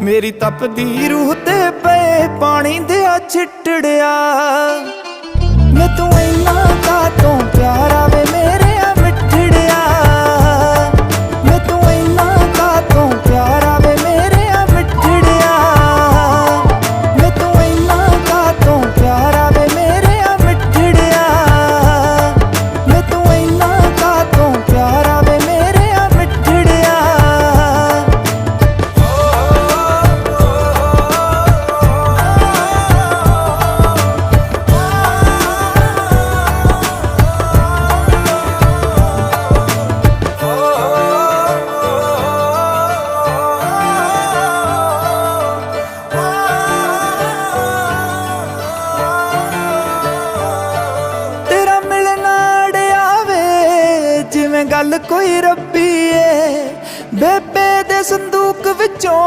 ਮੇਰੀ ਤਪਦੀ ਰੂਹ ਤੇ ਪਏ ਪਾਣੀ ਦੇ ਆ ਛਿੱਟੜਿਆ। ਗੱਲ ਕੋਈ ਰੱਬੀ ਏ ਬੇਬੇ ਦੇ ਸੰਦੂਕ ਵਿੱਚੋਂ